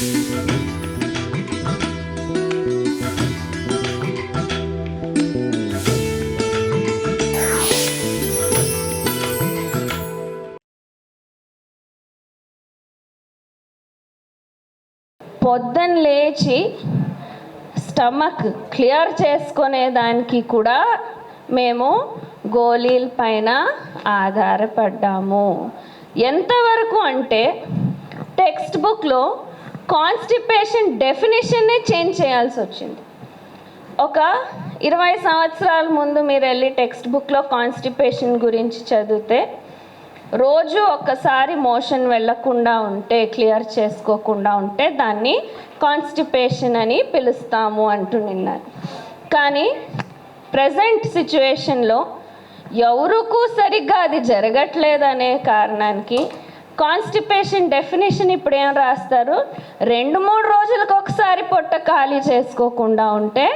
పొద్దున్న లేచి stomach clear చేసుకునే దానికి కూడా మేము గోళీల పైన ఆధారపడ్డాము. ఎంతవరకు అంటే టెక్స్ట్ బుక్లో కాన్స్టిపేషన్ డెఫినేషన్నే చేంజ్ చేయాల్సి వచ్చింది. ఒక ఇరవై సంవత్సరాల ముందు మీరు వెళ్ళి టెక్స్ట్ బుక్లో కాన్స్టిపేషన్ గురించి చదివితే రోజు ఒక్కసారి మోషన్ వెళ్ళకుండా ఉంటే క్లియర్ చేసుకోకుండా ఉంటే దాన్ని కాన్స్టిపేషన్ అని పిలుస్తాము అంటూ నిన్నారు. కానీ ప్రజెంట్ సిచ్యువేషన్లో ఎవరుకు సరిగ్గా అది జరగట్లేదనే కారణానికి కాన్స్టిపేషన్ డెఫినేషన్ ఇప్పుడు ఏం రాస్తారు? రెండు మూడు రోజులకు ఒకసారి పొట్ట ఖాళీ చేసుకోకుండా ఉంటే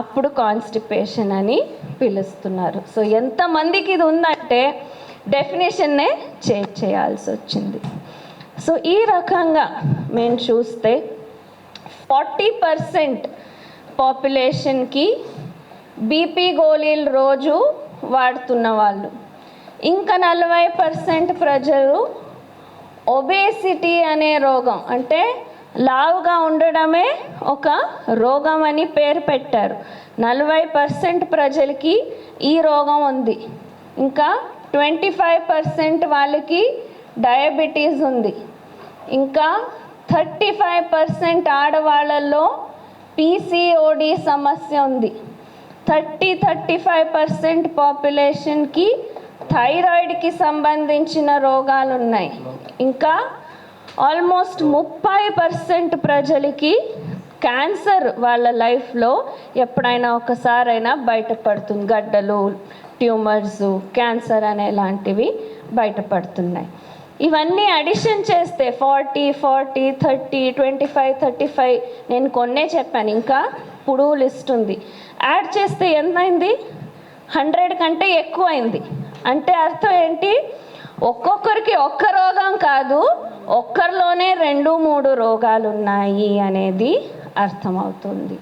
అప్పుడు కాన్స్టిపేషన్ అని పిలుస్తున్నారు. సో ఎంతమందికి ఇది ఉందంటే డెఫినేషన్నే చేంజ్ చేయాల్సి వచ్చింది. సో ఈ రకంగా మేము చూస్తే ఫార్టీ పర్సెంట్ పాపులేషన్కి బీపీ గోళీలు రోజు వాడుతున్న వాళ్ళు. ఇంకా నలభై పర్సెంట్ ప్రజలు ఒబేసిటీ అనే రోగం అంటే లావుగా ఉండడమే ఒక రోగం అని పేరు పెట్టారు. నలభై పర్సెంట్ ప్రజలకి ఈ రోగం ఉంది. ఇంకా ట్వంటీ ఫైవ్ పర్సెంట్ వాళ్ళకి డయాబెటీస్ ఉంది. ఇంకా థర్టీ ఫైవ్ పర్సెంట్ ఆడవాళ్ళల్లో పీసీఓడి సమస్య ఉంది. థర్టీ థర్టీ ఫైవ్ పర్సెంట్ పాపులేషన్కి థైరాయిడ్కి సంబంధించిన రోగాలు ఉన్నాయి ఇంకా ఆల్మోస్ట్ ముప్పై పర్సెంట్ ప్రజలకి క్యాన్సర్ వాళ్ళ లైఫ్లో ఎప్పుడైనా ఒకసారైనా బయటపడుతుంది. గడ్డలు ట్యూమర్స్ క్యాన్సర్ అనే లాంటివి బయటపడుతున్నాయి. ఇవన్నీ అడిషన్ చేస్తే forty forty thirty twenty five thirty five నేను కొన్నే చెప్పాను. ఇంకా ఇప్పుడు లిస్ట్ ఉంది. యాడ్ చేస్తే ఎంతైంది? హండ్రెడ్ కంటే ఎక్కువైంది. అంటే అర్థం ఏంటి? ఒక్కొక్కరికి ఒక్క రోగం కాదు ఒక్కరిలోనే రెండు మూడు రోగాలు ఉన్నాయి అనేది అర్థమవుతుంది.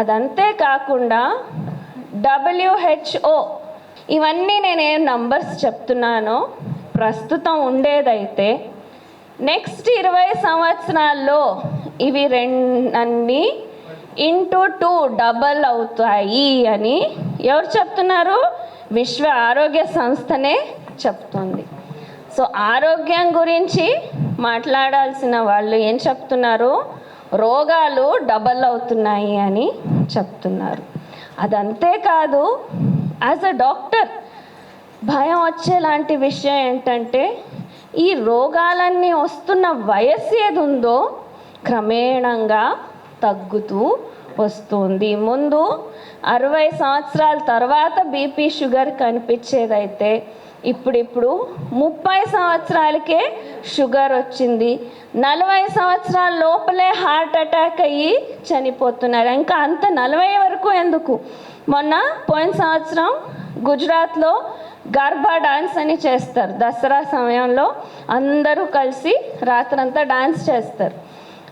అదంతే కాకుండా డబ్ల్యూహెచ్ఓ ఇవన్నీ నేనేం నంబర్స్ చెప్తున్నానో ప్రస్తుతం ఉండేదైతే నెక్స్ట్ ఇరవై సంవత్సరాల్లో ఇవి రెండన్నీ ఇంటూ టూ డబల్ అవుతాయి అని ఎవరు చెప్తున్నారు? విశ్వ ఆరోగ్య సంస్థనే చెప్తుంది. సో ఆరోగ్యం గురించి మాట్లాడాల్సిన వాళ్ళు ఏం చెప్తున్నారు? రోగాలు డబల్ అవుతున్నాయి అని చెప్తున్నారు. అదంతే కాదు యాజ్ అ డాక్టర్ భయం వచ్చేలాంటి విషయం ఏంటంటే ఈ రోగాలన్నీ వస్తున్న వయస్సు ఏది ఉందో క్రమేణంగా తగ్గుతూ వస్తుంది. ముందు అరవై సంవత్సరాల తర్వాత బీపీ షుగర్ కనిపించేదైతే ఇప్పుడిప్పుడు ముప్పై సంవత్సరాలకే షుగర్ వచ్చింది. నలభై సంవత్సరాల లోపలే హార్ట్ అటాక్ అయ్యి చనిపోతున్నారు. ఇంకా అంత నలభై వరకు ఎందుకు? మొన్న పోయిన సంవత్సరం గుజరాత్లో గర్భా డాన్స్ అని చేస్తారు. దసరా సమయంలో అందరూ కలిసి రాత్రంతా డాన్స్ చేస్తారు.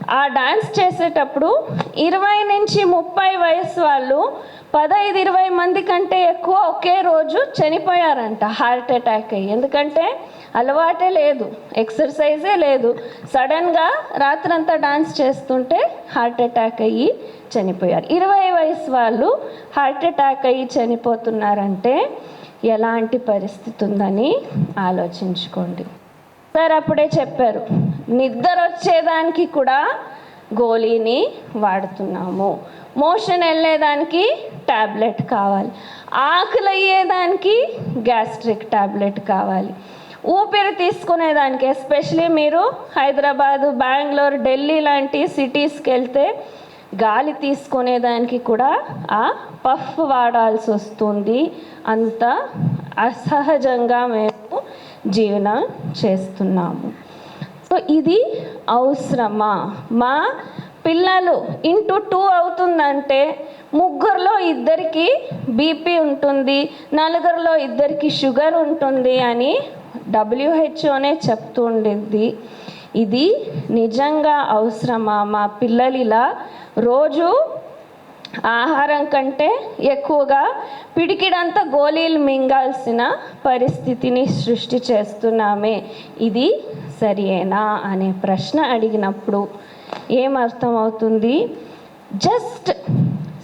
ఆ డాన్స్ చేసేటప్పుడు ఇరవై నుంచి ముప్పై వయసు వాళ్ళు పదహైదు ఇరవై మంది కంటే ఎక్కువ ఒకే రోజు చనిపోయారంట హార్ట్ అటాక్ అయ్యి. ఎందుకంటే అలవాటే లేదు ఎక్సర్సైజే లేదు. సడన్గా రాత్రంతా డాన్స్ చేస్తుంటే హార్ట్ అటాక్ అయ్యి చనిపోయారు. ఇరవై వయసు వాళ్ళు హార్ట్ అటాక్ అయ్యి చనిపోతున్నారంటే ఎలాంటి పరిస్థితి ఉందని ఆలోచించుకోండి. చెప్పారు అప్పుడే చెప్పారు. నిద్ర వచ్చేదానికి కూడా గోళీని వాడుతున్నాము. మోషన్ వెళ్ళేదానికి ట్యాబ్లెట్ కావాలి. ఆకలి అయ్యేదానికి గ్యాస్ట్రిక్ ట్యాబ్లెట్ కావాలి. ఊపిరి తీసుకునేదానికి ఎస్పెషలీ మీరు హైదరాబాదు బెంగళూరు ఢిల్లీ లాంటి సిటీస్కి వెళ్తే గాలి తీసుకునేదానికి కూడా ఆ పఫ్ వాడాల్సి వస్తుంది అంత అసహజంగా మేము జీవనం చేస్తున్నాము. సో ఇది అవసరమా? మా పిల్లలు ఇంటూ టూ అవుతుందంటే ముగ్గురులో ఇద్దరికి బీపీ ఉంటుంది నలుగురిలో ఇద్దరికి షుగర్ ఉంటుంది అని డబ్ల్యూహెచ్ఓనే చెప్తూ ఉండింది. ఇది నిజంగా అవసరమా? మా పిల్లలు ఇలా రోజు ఆహారం కంటే ఎక్కువగా పిడికిడంతా గోళీలు మింగాల్సిన పరిస్థితిని సృష్టి చేస్తున్నామే. ఇది సరియేనా అనే ప్రశ్న అడిగినప్పుడు ఏమర్థమవుతుంది? జస్ట్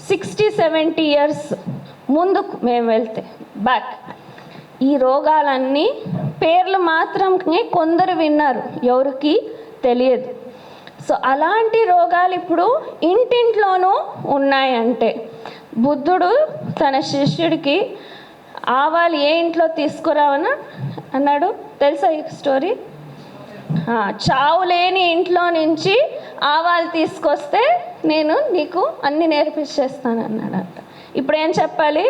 సిక్స్టీ సెవెంటీ ఇయర్స్ ముందుకు మేము వెళ్తే బ్యాక్ ఈ రోగాలన్నీ పేర్లు మాత్రమే కొందరు విన్నారు. ఎవరికి తెలియదు. సో అలాంటి రోగాలు ఇప్పుడు ఇంటింట్లోనూ ఉన్నాయంటే బుద్ధుడు తన శిష్యుడికి ఆవాలు ఏ ఇంట్లో తీసుకురావనా అన్నాడు. తెలుసా ఈ స్టోరీ? చావు లేని ఇంట్లో నుంచి ఆవాలు తీసుకొస్తే నేను నీకు అన్ని నేర్పించేస్తాను అన్నాడు ఇప్పుడు ఏం చెప్పాలి?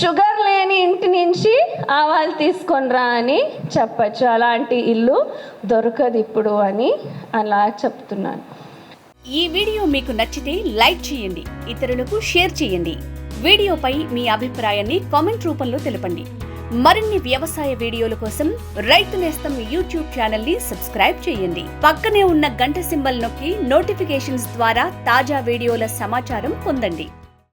షుగర్ లేని ఇంటి నుంచి ఆవాలు తీసుకొని రా అని చెప్పచ్చు. అలాంటి ఇల్లు దొరకదు ఇప్పుడు అని అలా చెప్తున్నాను. ఈ వీడియో మీకు నచ్చితే లైక్ చేయండి ఇతరులకు షేర్ చేయండి. వీడియోపై మీ అభిప్రాయాన్ని కామెంట్ రూపంలో తెలపండి. మరిన్ని వ్యవసాయ వీడియోల కోసం రైతు నేస్తం యూట్యూబ్ ఛానల్ని సబ్స్క్రైబ్ చేయండి. పక్కనే ఉన్న గంట సింబల్ నొక్కి నోటిఫికేషన్స్ ద్వారా తాజా వీడియోల సమాచారం పొందండి.